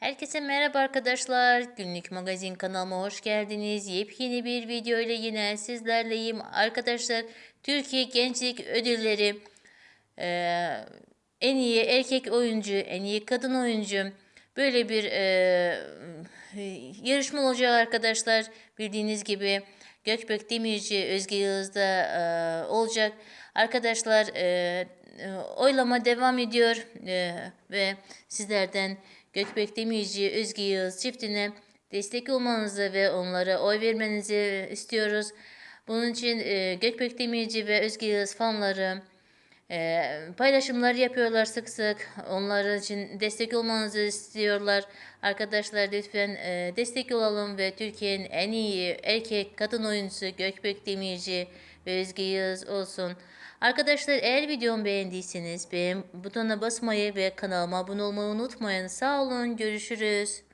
Herkese merhaba arkadaşlar. Günlük magazin kanalıma hoş geldiniz. Yepyeni bir video ile yine sizlerleyim. Arkadaşlar Türkiye Gençlik Ödülleri eee, en iyi erkek oyuncu, en iyi kadın oyuncu böyle bir eee, yarışma olacak arkadaşlar. Bildiğiniz gibi Gökbek Demirci, Özge Yağız da eee, olacak. Arkadaşlar eee, e, oylama devam ediyor eee, ve sizlerden Gökbek Demirci, Özge Yağız çiftine destek olmanızı ve onlara oy vermenizi istiyoruz. Bunun için eee Gökbek Demirci ve Özge Yağız fanları eee, paylaşımlar yapıyorlar sık sık. Onlar için destek olmanızı istiyorlar. Arkadaşlar lütfen eee, destek olalım ve Türkiye'nin en iyi erkek kadın oyuncusu Gökbek Demirci ve Özge Yağız olsun. Arkadaşlar eğer videomu beğendiyseniz beğen butonuna basmayı ve kanalıma abone olmayı unutmayın. Sağ olun, görüşürüz.